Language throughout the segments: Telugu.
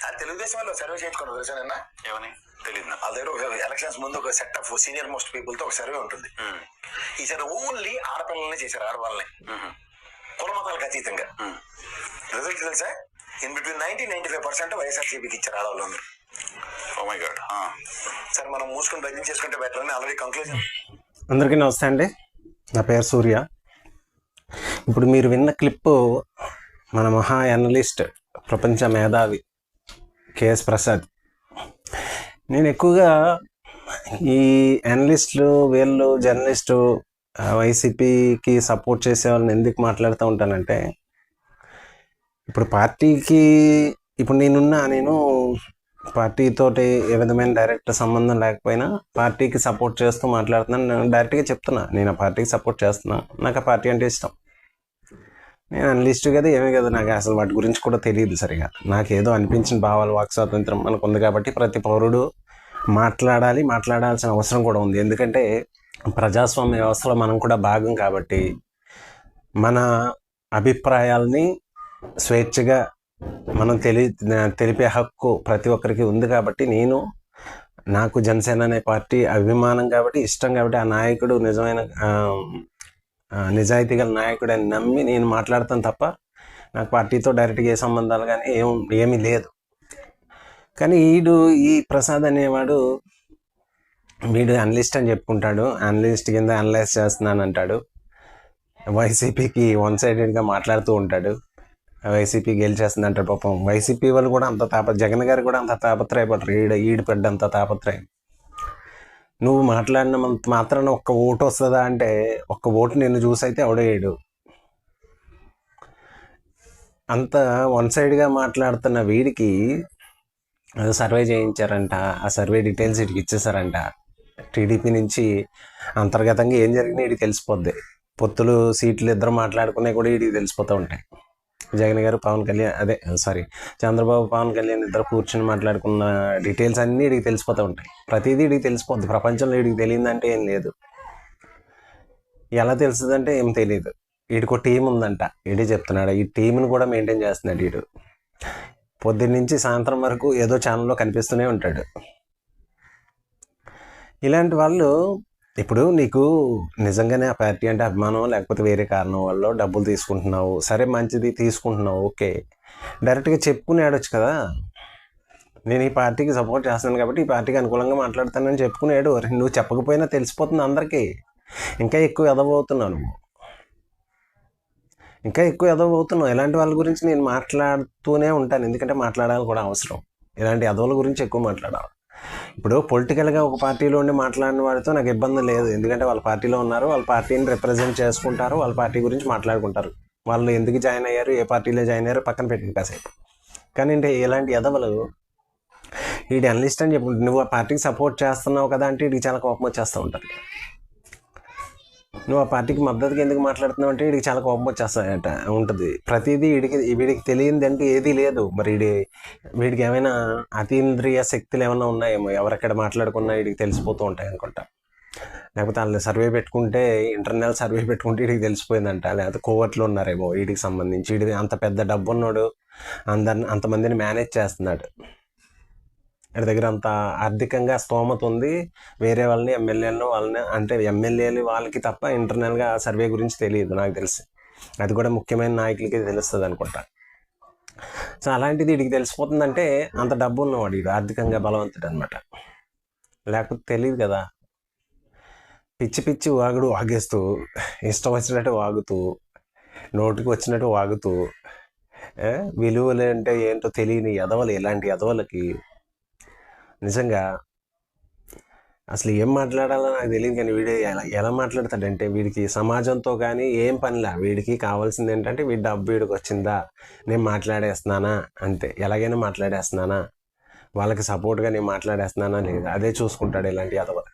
ఆ తెలుగుదేశం వాళ్ళు సర్వే చేయించుకున్నారు తెలుసా ఏమని తెలియదు వాళ్ళ దగ్గర ఒక ఎలక్షన్స్ ముందు ఒక సెట్ ఆఫ్ సీనియర్ మోస్ట్ పీపుల్తో ఒక సర్వే ఉంటుంది. ఈసారి ఓన్లీ ఆడపిల్లల్ని చేశారు ఆడవాళ్ళని. కుల మతాలకు అతీతంగా. రిజల్ట్ తెలుసా? In between ninety ninety five percent వైఎస్ఆర్సీపీకి ఇచ్చారు ఆడవాళ్ళు ఓ మై గాడ్ ఆ, సరే మనం మూసుకొని భజన చేసుకుంటే బెటర్ అని ఆల్రెడీ కంక్లూజన్ అందరికీ నమస్తే అండి. నా పేరు సూర్య. ఇప్పుడు మీరు విన్న క్లిప్పు మన మహా అనలిస్ట్ ప్రపంచ మేధావి కేఎస్ ప్రసాద్. నేను ఎక్కువగా ఈ అనలిస్టులు వీళ్ళు జర్నలిస్టు వైసీపీకి సపోర్ట్ చేసే వాళ్ళని ఎందుకు మాట్లాడుతూ ఉంటానంటే ఇప్పుడు పార్టీకి ఇప్పుడు నేనున్నా నేను పార్టీతోటి ఏ విధమైన డైరెక్ట్ సంబంధం లేకపోయినా పార్టీకి సపోర్ట్ చేస్తూ మాట్లాడుతున్నాను. నేను డైరెక్ట్గా చెప్తున్నా నేను ఆ పార్టీకి సపోర్ట్ చేస్తున్నా. నాకు ఆ పార్టీ అంటే ఇష్టం. నేను అనలిస్ట్ కదా ఏమీ కదా నాకు అసలు వాటి గురించి కూడా తెలియదు సరిగా. నాకు ఏదో అనిపించిన భావాలు వాక్ స్వాతంత్రం మనకు ఉంది కాబట్టి ప్రతి పౌరుడు మాట్లాడాలి మాట్లాడాల్సిన అవసరం కూడా ఉంది. ఎందుకంటే ప్రజాస్వామ్య వ్యవస్థలో మనం కూడా భాగం కాబట్టి మన అభిప్రాయాల్ని స్వేచ్ఛగా మనం తెలి తెలిపే హక్కు ప్రతి ఒక్కరికి ఉంది కాబట్టి నేను నాకు జనసేన అనే పార్టీ అభిమానం కాబట్టి ఇష్టం కాబట్టి ఆ నాయకుడు నిజమైన నిజాయితీ గల నాయకుడని నమ్మి నేను మాట్లాడతాను తప్ప నాకు పార్టీతో డైరెక్ట్గా ఏ సంబంధాలు కానీ ఏం ఏమీ లేదు. కానీ ఈడు ఈ ప్రసాద్ అనేవాడు వీడు అనలిస్ట్ అని చెప్పుకుంటాడు. అనలిస్ట్ కింద అనలైజ్ చేస్తున్నాను అంటాడు. వైసీపీకి వన్ సైడెడ్గా మాట్లాడుతూ ఉంటాడు. వైసీపీ గెలిచేస్తుంది అంటాడు పాపం. వైసీపీ వాళ్ళు కూడా అంత తాప జగన్ గారు కూడా అంత తాపత్రయపడరు. ఈడ ఈడు పెద్ద అంత తాపత్రయం. నువ్వు మాట్లాడిన మాత్రాన ఒక్క ఓటు వస్తుందా అంటే ఒక్క ఓటు నిన్ను చూసి అయితే ఎవడేయడు అంత వన్ సైడ్గా మాట్లాడుతున్న వీడికి సర్వే చేయించారంట ఆ సర్వే డీటెయిల్స్ వీడికి ఇచ్చేసారంట. టీడీపీ నుంచి అంతర్గతంగా ఏం జరిగినా వీడికి తెలిసిపోద్ది. పొత్తులు సీట్లు ఇద్దరు మాట్లాడుకునే కూడా వీడికి తెలిసిపోతూ ఉంటాయి. జగన్ గారు పవన్ కళ్యాణ్ అదే సారీ చంద్రబాబు పవన్ కళ్యాణ్ ఇద్దరు కూర్చొని మాట్లాడుకున్న డీటెయిల్స్ అన్నీ వీడికి తెలిసిపోతూ ఉంటాయి. ప్రతిదీ ఇడికి తెలిసిపోద్ది. ప్రపంచంలో వీడికి తెలియదంటే ఏం లేదు. ఎలా తెలుస్తుందంటే ఏం తెలియదు వీడికి ఒక టీం ఉందంట. వీడే చెప్తున్నాడు ఈ టీంని కూడా మెయింటైన్ చేస్తున్నాడు వీడు పొద్దున్న నుంచి సాయంత్రం వరకు ఏదో ఛానల్లో కనిపిస్తూనే ఉంటాడు. ఇలాంటి వాళ్ళు ఇప్పుడు నీకు నిజంగానే ఆ పార్టీ అంటే అభిమానం లేకపోతే వేరే కారణం వల్ల డబ్బులు తీసుకుంటున్నావు? సరే మంచిది తీసుకుంటున్నావు ఓకే. డైరెక్ట్గా చెప్పుకుని ఆడొచ్చు కదా? నేను ఈ పార్టీకి సపోర్ట్ చేస్తున్నాను కాబట్టి ఈ పార్టీకి అనుకూలంగా మాట్లాడతానని చెప్పుకునేడు నువ్వు చెప్పకపోయినా తెలిసిపోతుంది అందరికీ. ఇంకా ఎక్కువ ఎదవవుతున్నావు నువ్వు. ఇంకా ఎక్కువ ఎదవవుతున్నావు. ఇలాంటి వాళ్ళ గురించి నేను మాట్లాడుతూనే ఉంటాను. ఎందుకంటే మాట్లాడాలి కూడా అవసరం. ఇలాంటి ఎదవల గురించి ఎక్కువ మాట్లాడాలి. ఇప్పుడు పొలిటికల్గా ఒక పార్టీలో ఉండి మాట్లాడిన వారితో నాకు ఇబ్బంది లేదు. ఎందుకంటే వాళ్ళ పార్టీలో ఉన్నారు. వాళ్ళ పార్టీని రిప్రజెంట్ చేసుకుంటారు. వాళ్ళ పార్టీ గురించి మాట్లాడుకుంటారు. వాళ్ళు ఎందుకు జాయిన్ అయ్యారు? ఏ పార్టీలో జాయిన్ అయ్యారు పక్కన పెట్టిన కాసేపు. కానీ అంటే ఇలాంటి ఎదవలు వీడి అనలిస్ట్ అని చెప్పి నువ్వు ఆ పార్టీకి సపోర్ట్ చేస్తున్నావు కదా అంటే వీడికి చాలా కోపం వచ్చేస్తూ ఉంటుంది. నువ్వు ఆ పార్టీకి మద్దతుగా ఎందుకు మాట్లాడుతున్నావు అంటే వీడికి చాలా కోపం వచ్చేస్తాయట. ఉంటుంది. ప్రతిదీ వీడికి వీడికి తెలియంది అంటే ఏదీ లేదు. మరి వీడి వీడికి ఏమైనా అతీంద్రియ శక్తులు ఏమైనా ఉన్నాయేమో? ఎవరెక్కడ మాట్లాడుకున్నా వీడికి తెలిసిపోతూ ఉంటాయి అనుకుంటా. లేకపోతే వాళ్ళని సర్వే పెట్టుకుంటే ఇంటర్నల్ సర్వే పెట్టుకుంటే వీడికి తెలిసిపోయిందంట. లేకపోతే కోవర్ట్లు ఉన్నారేమో వీడికి సంబంధించి. వీడి అంత పెద్ద డబ్బు ఉన్నాడు అందరిని అంతమందిని మేనేజ్ చేస్తున్నాడు. వీడి దగ్గర అంత ఆర్థికంగా స్తోమత ఉంది. వేరే వాళ్ళని ఎమ్మెల్యేలను వాళ్ళని అంటే ఎమ్మెల్యేలు వాళ్ళకి తప్ప ఇంటర్నల్గా సర్వే గురించి తెలియదు నాకు తెలిసి. అది కూడా ముఖ్యమైన నాయకులకి తెలుస్తుంది అనుకుంటా. సో అలాంటిది వీడికి తెలిసిపోతుందంటే అంత డబ్బు ఉన్నవాడు వీడు ఆర్థికంగా బలవంతుడు అనమాట లేకపోతే తెలియదు కదా. పిచ్చి పిచ్చి వాగుడు వాగేస్తూ ఇష్టం వచ్చినట్టు వాగుతూ నోటికి వచ్చినట్టు వాగుతూ విలువలు అంటే ఏంటో తెలియని ఎదవలు ఇలాంటి ఎదవలకి నిజంగా అసలు ఏం మాట్లాడాలో నాకు తెలియదు కానీ వీడు ఎలా ఎలా మాట్లాడతాడంటే వీడికి సమాజంతో కానీ ఏం పనిలే? వీడికి కావాల్సింది ఏంటంటే వీడి డబ్బు వీడికి వచ్చిందా? నేను మాట్లాడేస్తున్నానా? అంతే. ఎలాగైనా మాట్లాడేస్తున్నానా? వాళ్ళకి సపోర్ట్గా నేను మాట్లాడేస్తున్నానా లేదు. అదే చూసుకుంటాడు ఇలాంటి యాదవులు.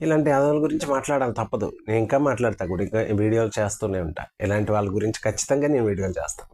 ఇలాంటి యాదవుల గురించి మాట్లాడాలి తప్పదు. నేను ఇంకా మాట్లాడతా కూడా. ఇంకా వీడియోలు చేస్తూనే ఉంటా. ఇలాంటి వాళ్ళ గురించి ఖచ్చితంగా నేను వీడియోలు చేస్తాను